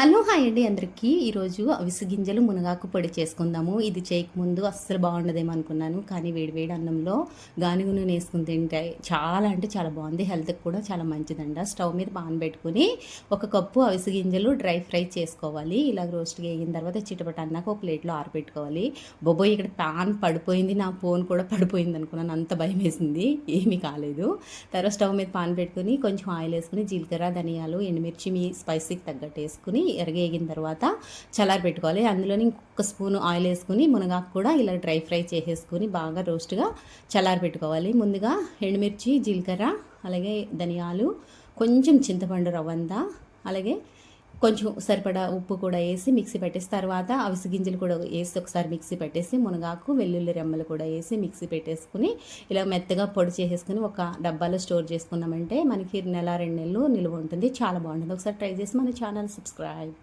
Hello hi అండి అందరికీ. ఈరోజు అవిసె గింజలు మునగాకు పొడి చేసుకుందాము. ఇది చేయకముందు అస్సలు బాగుండదేమో అనుకున్నాను. కానీ వేడివేడి అన్నంలో గానుగు నూనె వేసుకుని తింటే చాలా అంటే చాలా బాగుంది. హెల్త్కి కూడా చాలా మంచిదండ స్టవ్ మీద పాన్ పెట్టుకుని ఒక కప్పు అవిసె గింజలు డ్రై ఫ్రై చేసుకోవాలి. ఇలా రోస్ట్గా వేగిన తర్వాత చిటపట అన్నాక ఒక ప్లేట్లో ఆరబెట్టుకోవాలి. బొబ్బోయ్ ఇక్కడ పాన్ పడిపోయింది. నా ఫోన్ కూడా పడిపోయింది అనుకున్నాను. అంత భయం వేసింది. ఏమీ కాలేదు. తర్వాత స్టవ్ మీద పాన్ పెట్టుకుని కొంచెం ఆయిల్ వేసుకుని జీలకర్ర ధనియాలు ఎండుమిర్చి మీ స్పైసీకి తగ్గట్టు వేసుకుని ఎరగేగిన తర్వాత చల్లారి పెట్టుకోవాలి. అందులోని ఇంకొక స్పూన్ ఆయిల్ వేసుకుని మునగాకు కూడా ఇలా డ్రై ఫ్రై చేసేసుకుని బాగా రోస్ట్గా చల్లారి పెట్టుకోవాలి. ముందుగా ఎండుమిర్చి జీలకర్ర అలాగే ధనియాలు కొంచెం చింతపండు రవ్వంతా అలాగే కొంచెం సరిపడా ఉప్పు కూడా వేసి మిక్సీ పెట్టేసి తర్వాత అవిసి గింజలు కూడా వేసి ఒకసారి మిక్సీ పెట్టేసి మునగాకు వెల్లుల్లి రెమ్మలు కూడా వేసి మిక్సీ పెట్టేసుకుని ఇలా మెత్తగా పొడి చేసేసుకుని ఒక డబ్బాలో స్టోర్ చేసుకున్నామంటే మనకి నెల రెండు నెలలు నిలువ ఉంటుంది. చాలా బాగుంటుంది. ఒకసారి ట్రై చేసి మన ఛానల్ సబ్స్క్రైబ్.